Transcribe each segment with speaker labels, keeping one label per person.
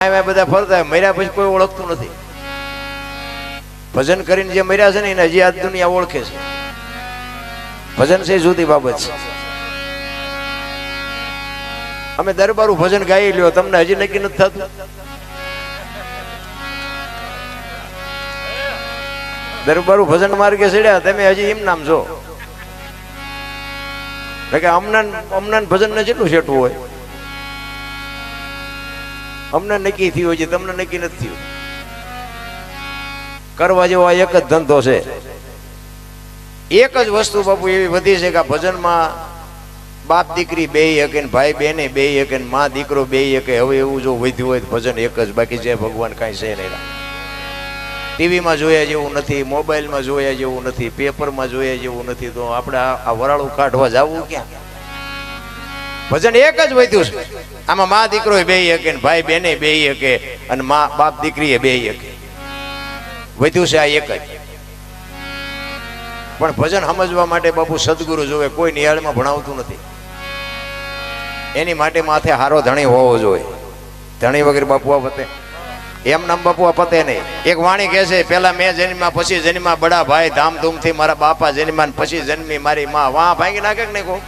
Speaker 1: બધા ફરતા મર્યા પછી કોઈ ઓળખતું નથી. ભજન કરીને જે મર્યા છે ને, એને હજી આ દુનિયા ઓળખે છે. ભજન છે જુદી બાબત છે. અમે દરબારું ભજન ગાઈ લ્યો, તમને હજી નક્કી નથી થતું. દરબારું ભજન માર્ગે ચડ્યા, તમે હજી એમ નામ છો. કે અમનાન અમનાન ભજન ને જેટલું છેટવું હોય. અમને નક્કી થયું છે, તમને નક્કી નથી થયું કરવા જેવો આ એક જ ધંધો છે. એક જ વસ્તુ બાપુ એવી વધી છે કે આ ભજનમાં બાપ દીકરી બે હકે ભાઈ બેને બે હકે ને મા દીકરો બે હકે. હવે એવું જો વધ્યું હોય ભજન એક જ, બાકી છે ભગવાન કાંઈ છે નહીં. ટીવીમાં જોયા જેવું નથી, મોબાઈલમાં જોયા જેવું નથી, પેપરમાં જોયા જેવું નથી, તો આપણે આ વરાળું કાઢવા જવું ક્યાં? ભજન એક જ વધ્યું છે. આમાં મા દીકરો બે હકે ભાઈ બેને બે હકે અને મા બાપ દીકરી બે હકે. વધ્યું છે આ એક જ. પણ ભજન સમજવા માટે બાપુ સદગુરુ જોવે, કોઈ નિહાળમાં ભણાવતું નથી. એની માટે માથે હારો ધણી હોવો જોઈએ. ધણી વગર બાપુ પતે. એમ નામ બાપુ પતે નહીં. એક વાણી કહે છે, પેલા મેં જન્મ્યા, પછી જન્મ્યા બડા ભાઈ ધામધૂમથી મારા બાપા જન્મ્યા ને પછી જન્મી મારી માં. વાહ, ભાંગી નાખે કે નહીં કહું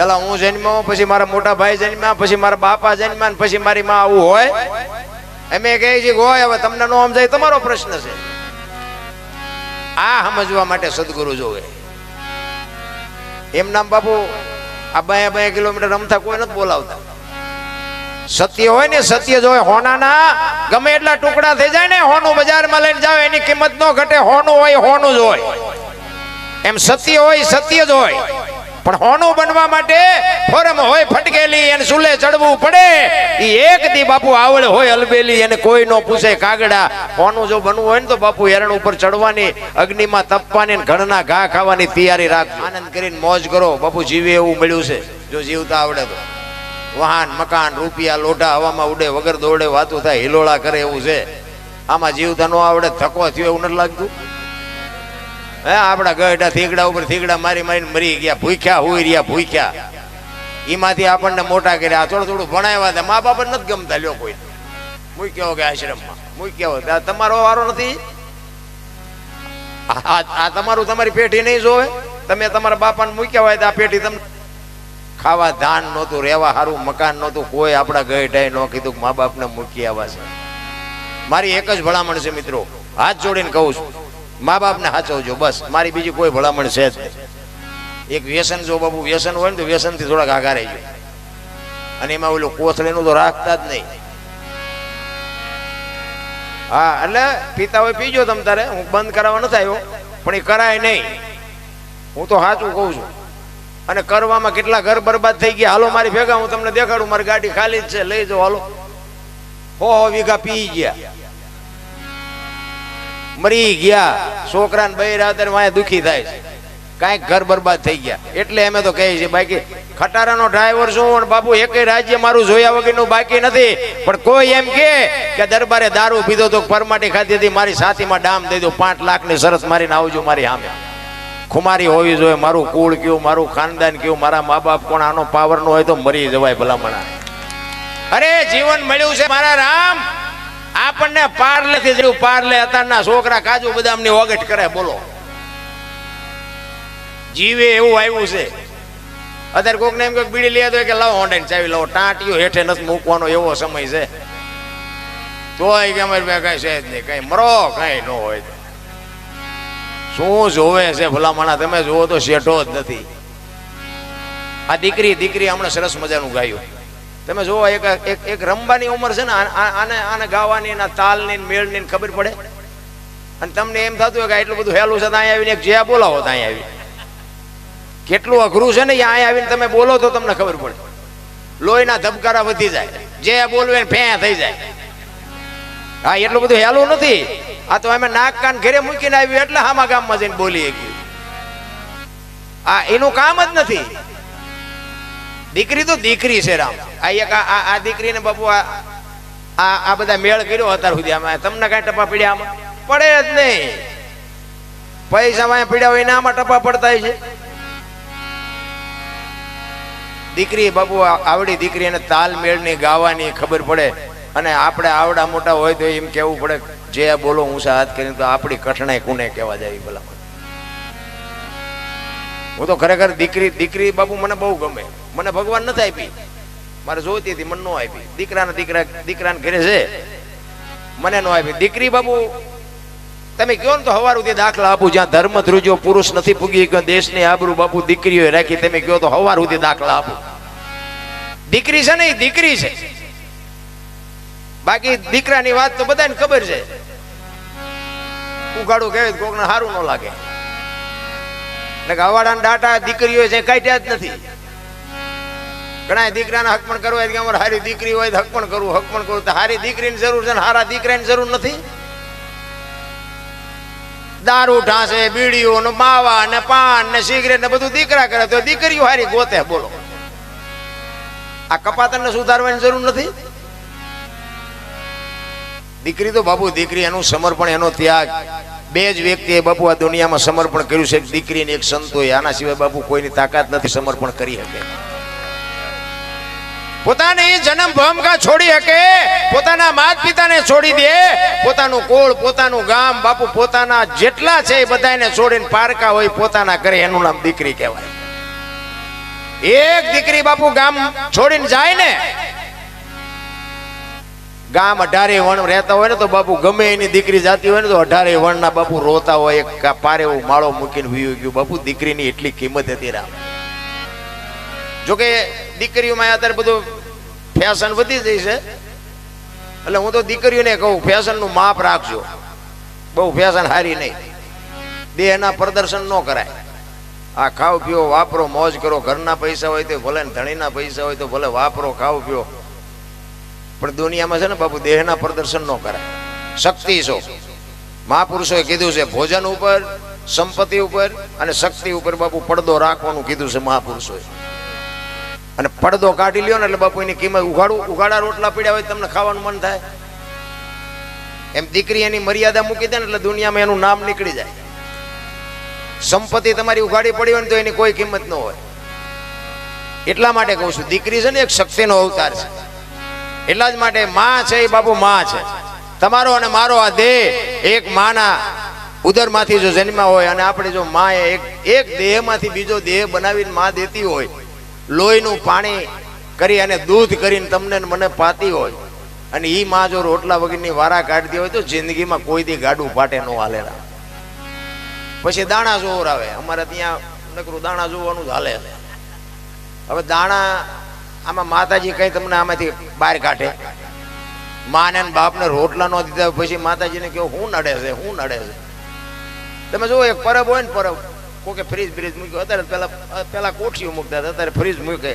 Speaker 1: પેલા હું જન્મ્યો, પછી મારા મોટા ભાઈ જન્મ્યા, પછી મારા બાપા જન્મ્યા પછી મારી માં આવું હોય. એમ કહે છે હોય હવે તમને નો સમજાય, તમારો પ્રશ્ન છે. આ સમજવા માટે સદગુરુ જોવે. એમ નામ બાપુ આ બે બે કિલોમીટર રમતા કોઈ નથી બોલાવતા. સત્ય હોય ને સત્ય જો હોય, હોનાના. ગમે એટલા ટુકડા થઈ જાય ને, હોનું બજારમાં લઈને જાવ એની કિંમત ન ઘટે, હોનું હોય, હોનું જ હોય. એમ સત્ય હોય, સત્ય જ હોય. પણ હોનું બનવા માટે ફોરમ હોય ફટકેલી એને સુલે ચડવું પડે. એ એક દી બાપુ આવડે હોય અલબેલી એને કોઈ નો પૂછે કાગડા. હોનું જો બનવું હોય ને તો બાપુ હેરણ ઉપર ચડવાની, અગ્નિમાં તપવાની ઘણના ઘા ખાવાની તૈયારી રાખ આનંદ કરીને મોજ કરો. બાપુ જીવે એવું મળ્યું છે. જો જીવતા આવડે તો. વાહન, મકાન, રૂપિયા, લોઢા હવામાં ઉડે વગર દોડે વાતું થાય, હિલોળા કરે એવું છે. આમાં જીવતા નો આવડે ધક્કો થયો એવું નથી લાગતું? હે, આપણા ગઢા થીગડા ઉપર થીગડા મારી મારીને મરી ગયા, ભૂખ્યા હોઈ રહ્યા, ભૂખ્યા. એમાંથી આપણને મોટા કર્યા. થોડું થોડું ભણાવ્યા હતા. મા બાપ નથી ગમતા લ્યો કોઈ. મૂક્યો કે આશ્રમમાં. મૂક્યો. તમારો વારો નથી? આ તમારું તમારી પેઢી નહીં જોવે? તમે તમારા બાપાને મૂક્યા હોય તો આ પેઢી તમને ખાવા ધાન નહોતું, રહેવા સારું મકાન નહોતું. કોઈ આપણા ગઢાએ ન કીધું મા બાપને મૂકી આવ્યા છે. મારી એક જ ભલામણ છે મિત્રો. હાથ જોડીને કહું છું. મા બાપને સાચવજો બસ. મારી બીજી કોઈ ભલામણ છે એક વ્યસન, જો બાબુ વ્યસન હોય ને તો વ્યસનથી થોડાક આઘા જાય અને એમાં ઓલું કોથળીનું તો રાખતા જ નહીં. હા, એટલે પીતા હોય પીજો તમ તારે. હું બંધ કરાવવા નથી આવ્યો, પણ એ કરાય નહીં. હું તો સાચું કહું છું. અને કરવામાં કેટલા ઘર બરબાદ થઈ ગયા. હાલો, મારી ભેગા, હું તમને દેખાડું. મારી ગાડી ખાલી જ છે. લઈ જાઓ, હાલો. હો હો, વીઘા પી ગયા. મરી ગયા. છોકરાને બૈરા ને દુખી થાય છે. કાંઈક ઘર બરબાદ થઈ ગયા. એટલે અમે તો કહીએ છીએ, બાકી ખટારાનો ડ્રાઈવર છું અને બાપુ એકેય રાજ્ય મારું જોયા વગરનું બાકી નથી. પણ કોઈ એમ કે કે દરબારે દારૂ પીધો તો પરમાટી ખાધી હતી, મારી સાથીમાં ડામ દઈ દો, પાંચ લાખની સરસ મારીને આવજો મારી સામે. ખુમારી હોવી જોઈએ, મારું કુળ કયું, મારું ખાનદાન કયું, મારા મા બાપ કોણ, આનો પાવર નો હોય તો મરી જવાય ભલામણા. અરે, જીવન મળ્યું છે મારા રામ. આપણને પાર્લે થી પાર લે અત્યારના છોકરા કાજુ બદામની ઓગટ કરે, બોલો. જીવે એવું આવ્યું છે. અત્યારે કોકને એમ કે બીડી લે તો કે લાવો હોંડાઈને ચાવી લાવો. ટાંટીઓ હેઠે નથી મૂકવાનો એવો સમય છે. તોય કે અમારી પાસે કઈ છે જ નહીં, કઈ મરો, કઈ ન હોય. શું જોવે છે ભલામણા? તમે જુઓ તો શેઠો જ નથી. આ દીકરી દીકરી હમણાં સરસ મજાનું ગાયું. તમે જુઓ, એક એક રમવાની ઉંમર છે ને આને આને ગાવાની એના તાલની મેળની ખબર પડે? અને તમને એમ થતું હોય કે એટલું બધું હેલું છે તો આવીને એક જ્યાં બોલાવો તો આવી. કેટલું અઘરું છે ને, અહીંયા આવીને તમે બોલો તો તમને ખબર પડે. લોહીના ધબકારા વધી જાય. જે બોલવે ફે થઈ જાય. હા, એટલું બધું હેલું નથી. આ તો અમે નાક કાન ઘરે મૂકીને આવ્યું એટલે હામા ગામમાં જઈને બોલી ગયું આ એનું કામ જ નથી. દીકરી તો દીકરી છે રામ. આ એક આ- બાપુ આ બધા મેળ કર્યો અત્યાર સુધી આમાં. તમને કાંઈ ટપા પીડ્યા આમાં? પડે જ નહીં. પૈસા પીડ્યા હોય આમાં ટપા પડતા છે. દીકરી બાપુ આવડી દીકરી એને તાલમેળની ગાવાની ખબર પડે. અને આપણે આવડા મોટા હોય તો એમ કેવું પડે જે બોલો ઊંચા હાથ કરીને તો આપણી કઠણાઈ કોને કહેવા જાય ભલા. હું તો ખરેખર દીકરી દીકરી બાબુ મને બહુ ગમે. મને ભગવાન નથી આપી. મારે જોઈતી હતી, મને નો આપી. દીકરાના દીકરા દીકરાના ઘરે છે. મને નો આપી. દીકરી બાબુ, તમે કહો ને તો હવાર સુધી દાખલા આપું, જ્યાં ધર્મ ધ્રુજો પુરુષ નથી પૂગી ગયો, દેશની આબરૂ બાપુ દીકરીઓ રાખી, તમે કહો તો હવાર સુધી દાખલા આપું. દીકરી છે ને દીકરી છે. બાકી દીકરાની વાત તો બધાને ખબર છે. ઉગાડું કહેવાય કોકને સારું ન લાગે. હવાડાના ડાટા દીકરીઓ છે કાઢ્યા જ નથી. ઘણા દીકરાને હક પણ કરવા અમારે હારી દીકરી હોય હક પણ કરવું હક પણ કરવું તો દીકરીની જરૂર છે ને દીકરાની જરૂર નથી? દારૂ ઢાંસે, બીડીઓ ને માવા ને પાન ને સિગરેટ ને બધું દીકરા કરે તો દીકરીઓ હારી ગોતે, બોલો. આ કપાતરને સુધારવાની જરૂર નથી? દીકરી તો બાપુ, દીકરી એનું સમર્પણ, એનો ત્યાગ. બે જ વ્યક્તિએ બાપુ આ દુનિયામાં સમર્પણ કર્યું છે. એક દીકરી ને એક સંતોએ. આના સિવાય બાપુ કોઈની તાકાત નથી સમર્પણ કરી શકે. પોતાની જન્મ ભૂમિકા છોડી શકે, પોતાના માત પિતાને છોડી દે, પોતાનું કોળ, પોતાનું ગામ, બાપુ પોતાના જેટલા છે એ બધાને છોડીને પારકા હોય, પોતાના ઘરે એનું નામ દીકરી કહેવાય. એક દીકરી બાપુ ગામ છોડીને જાય ને, ગામ અઢારે વણ રહેતા હોય ને તો બાપુ ગમે એની દીકરી જાતી હોય ને તો અઢારે વણના બાપુ રોતા હોય, એક પારે માળો મૂકીને વીયું ગયું. બાપુ, દીકરીની એટલી કિંમત હતી રામ. જોકે દીકરીઓમાં અત્યારે બધું ફેશન વધી જઈ છે. એટલે હું તો દીકરીઓને કહું ફેશનનું માપ રાખજો. બહુ ફેશન હારી નહીં. દેહના પ્રદર્શન ન કરાય. આ ખાવ પીઓ, વાપરો, મોજ કરો. ઘરના પૈસા હોય તો ભલે ધણીના પૈસા હોય તો ભલે વાપરો, ખાવ પીઓ. પણ દુનિયામાં છે ને બાપુ, દેહના પ્રદર્શન ન કરાય. શક્તિ છો. મહાપુરુષોએ કીધું છે, ભોજન ઉપર, સંપત્તિ ઉપર અને શક્તિ ઉપર બાપુ પડદો રાખવાનું કીધું છે મહાપુરુષોએ. અને પડદો કાઢી લ્યો ને એટલે બાપુ એની કિંમત ઉઘાડું. ઉઘાડા રોટલા પીડ્યા હોય તમને ખાવાનું મન થાય. એમ દીકરી એની મર્યાદા મૂકી દે ને એટલે દુનિયામાં એનું નામ નીકળી જાય. સંપત્તિ તમારી ઉઘાડી પડી હોય ને તો એની કોઈ કિંમત ન હોય. એટલા માટે કહું છું, દીકરી છે ને એક શક્તિનો અવતાર છે. એટલા જ માટે માં છે એ બાપુ માં છે. તમારો અને મારો આ દેહ એક માના ઉદરમાંથી જો જન્મ્યા હોય અને આપણે જો માં એક એક દેહમાંથી બીજો દેહ બનાવીને માં દેતી હોય લોહીનું પાણી કરી અને દૂધ કરીને તમને મને પાતી હોય અને એ માં જો રોટલા વગરની વારા કાઢતી હોય તો જિંદગીમાં કોઈ દી ગાડું પાટે ન હાલેલા પછી દાણા જોર આવે. અમારે ત્યાં નકરું દાણા જોવાનું જ હાલે. હવે દાણા આમાં માતાજી કઈ તમને આમાંથી બહાર કાઢે? માને બાપને રોટલા ન દીધા પછી માતાજીને કહો, હું નડે છે, હું નડે છે. તમે જુઓ, એક પરબ હોય ને પરબ. કોકે ફ્રીજ બ્રીજ મૂક્યો. અત્યારે પેલા પેલા કોઠીઓ મૂકતા હતા, અત્યારે ફ્રીજ મૂકે.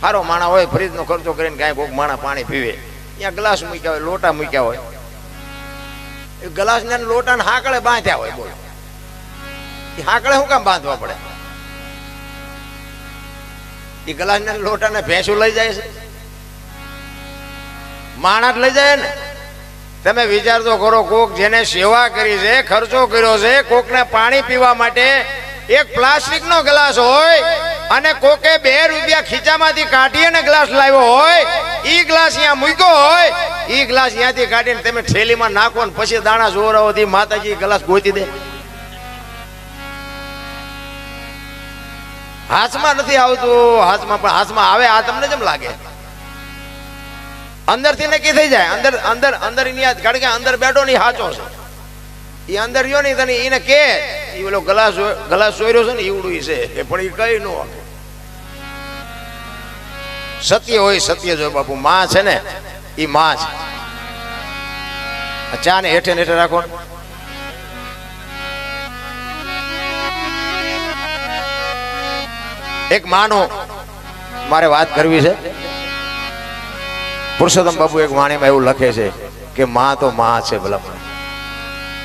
Speaker 1: સારો માણા હોય, ફ્રીજનો ખર્ચો કરીને કાંઈ કોઈક માણા પાણી પીવે. ત્યાં ગ્લાસ મૂક્યા હોય, લોટા મૂક્યા હોય. એ ગ્લાસ ને લોટા ને હાકળે બાંધ્યા હોય, બોલો. એ હાકળે શું કામ બાંધવા પડે? એ ગ્લાસ ને લોટા ને ભેંસું લઈ જાય છે. માણસ લઈ જાય ને. તમે વિચાર તો કરો, કોક જેને સેવા કરી છે, ખર્ચો કર્યો છે, કોકને પાણી પીવા માટે એક પ્લાસ્ટિક નો ગ્લાસ હોય અને કોકે બે રૂપિયા ખીચામાંથી કાઢી અને ગ્લાસ લાવ્યો હોય, ઈ ગ્લાસ અહીંયા મૂક્યો હોય, ઈ ગ્લાસ અહીંયાથી કાઢીને તમે થેલીમાં નાખો ને પછી દાણા જોરાઓથી માતાજી ગ્લાસ ગોતી દે. હાથમાં નથી આવતું, હાથમાં પણ હાથમાં આવે, આ તમને કેમ લાગે. અંદરથી નક્કી થઈ જાય, અંદર અંદર અંદર કારણ કે અંદર બેઠો ની હાચો છે. એ અંદર રહ્યો ને તને એને કે. એ ઓલો ગલાસ ગલાસ સોયરો છે ને ઈવડું છે. પણ એ કઈ નો આપે. સત્ય હોય, સત્ય જો બાપુ, માં છે ને એ માં છે. ચા ને હેઠે હેઠે રાખો એક માનો મારે વાત કરવી છે. પુરુષોત્તમ બાપુ એક વાણીમાં એવું લખે છે કે, માં તો માં છે ભલામણ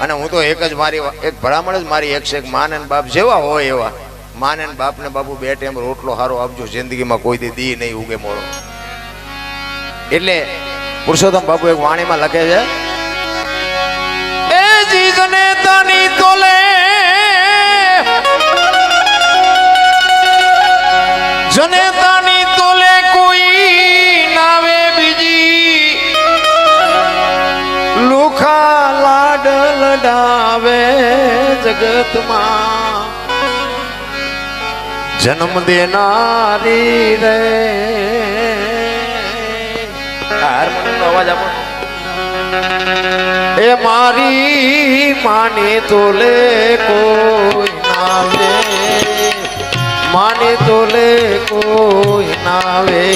Speaker 1: અને હું તો એક જ મારી એક ભલામણ જ મારી એક છે માન અને બાપ જેવા હોય એવા. માને ને બાપને બાપુ બે ટાઈમ રોટલો સારો આપજો, જિંદગીમાં કોઈ દી દી નહીં ઉગે મોડો. એટલે પુરુષોત્તમ બાપુ એક વાણીમાં લખે છે જને તાની તો જગતમાં. જન્મ દેનારી રે. હાર્મોનિયમ અવાજ આપો. એ મારી માને તોલે કોઈ નાવે માને તોલે કોઈ નાવે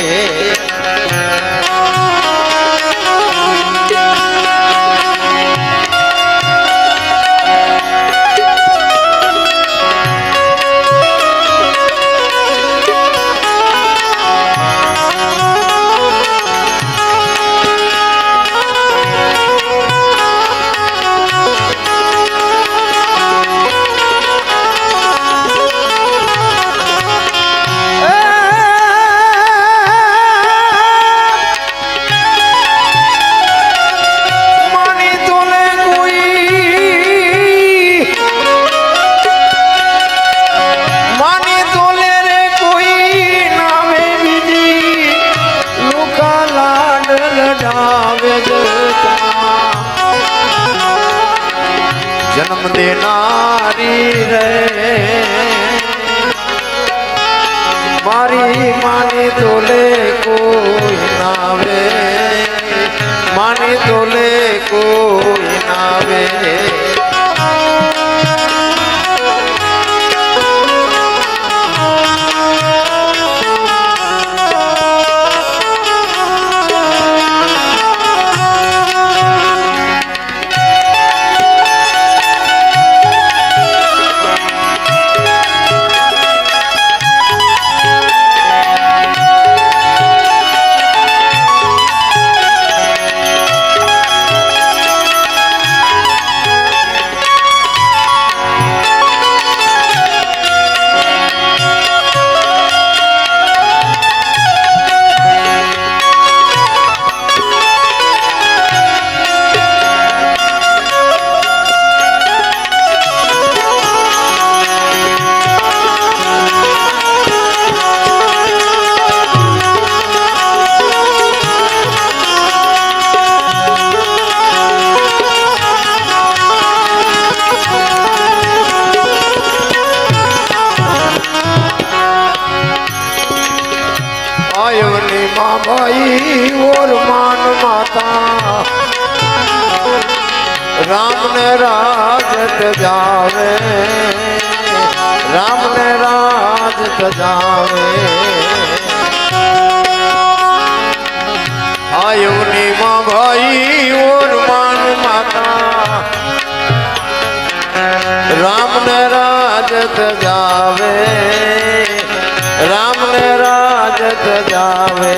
Speaker 1: મારી માની તોલે કોઈ નાવે માની તોલે આયવની માં ભાઈ ઓર માન માતા. રામ ને રાજત જાવે. રામ ને રાજત જાવે. આયુનિમા ભાઈ ઓર માન માતા. રામ ને રાજત જાવે. જાવે